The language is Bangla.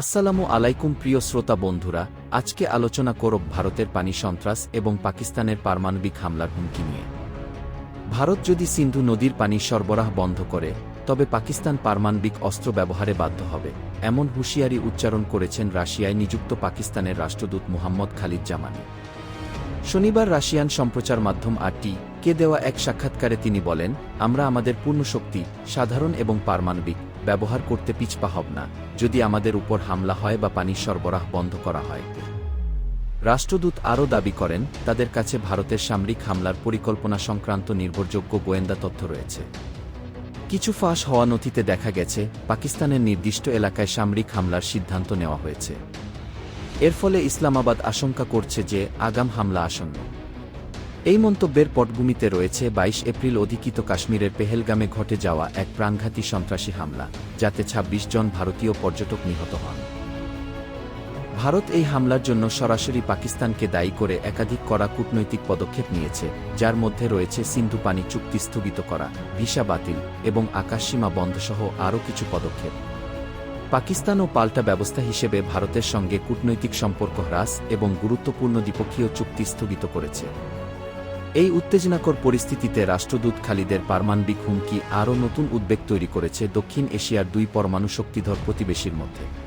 আসসালামু আলাইকুম প্রিয় শ্রোতা বন্ধুরা, আজকে আলোচনা করব ভারতের পানি সন্ত্রাস এবং পাকিস্তানের পারমাণবিক হামলার হুমকি নিয়ে। ভারত যদি সিন্ধু নদীর পানি সরবরাহ বন্ধ করে, তবে পাকিস্তান পারমাণবিক অস্ত্র ব্যবহারে বাধ্য হবে, এমন হুঁশিয়ারি উচ্চারণ করেছেন রাশিয়ায় নিযুক্ত পাকিস্তানের রাষ্ট্রদূত মুহাম্মদ খালিদ জামানি। শনিবার রাশিয়ান সম্প্রচার মাধ্যম আরটি কে দেওয়া এক সাক্ষাৎকারে তিনি বলেন, আমরা আমাদের পূর্ণ শক্তি সাধারণ এবং পারমাণবিক ব্যবহার করতে পিছপা হব না, যদি আমাদের উপর হামলা হয় বা পানির সরবরাহ বন্ধ করা হয়। রাষ্ট্রদূত আরও দাবি করেন, তাদের কাছে ভারতের সামরিক হামলার পরিকল্পনা সংক্রান্ত নির্ভরযোগ্য গোয়েন্দা তথ্য রয়েছে। কিছু ফাঁস হওয়া নথিতে দেখা গেছে, পাকিস্তানের নির্দিষ্ট এলাকায় সামরিক হামলার সিদ্ধান্ত নেওয়া হয়েছে। এর ফলে ইসলামাবাদ আশঙ্কা করছে যে আগাম হামলা আসন্ন। এই মন্তব্যের পটভূমিতে রয়েছে ২২ এপ্রিল অধিকৃত কাশ্মীরের পেহেলগামে ঘটে যাওয়া এক প্রাণঘাতী সন্ত্রাসী হামলা, যাতে ২৬ জন ভারতীয় পর্যটক নিহত হন। ভারত এই হামলার জন্য সরাসরি পাকিস্তানকে দায়ী করে একাধিক কড়া কূটনৈতিক পদক্ষেপ নিয়েছে, যার মধ্যে রয়েছে সিন্ধু পানি চুক্তি স্থগিত করা, ভিসা বাতিল এবং আকাশসীমা বন্ধসহ আরও কিছু পদক্ষেপ। পাকিস্তানও পাল্টা ব্যবস্থা হিসেবে ভারতের সঙ্গে কূটনৈতিক সম্পর্ক হ্রাস এবং গুরুত্বপূর্ণ দ্বিপক্ষীয় চুক্তি স্থগিত করেছে। এই উত্তেজনাকর পরিস্থিতিতে রাষ্ট্রদূত খালিদের পারমাণবিক হুমকি আরও নতুন উদ্বেগ তৈরি করেছে দক্ষিণ এশিয়ার দুই পরমাণু শক্তিধর প্রতিবেশীর মধ্যে।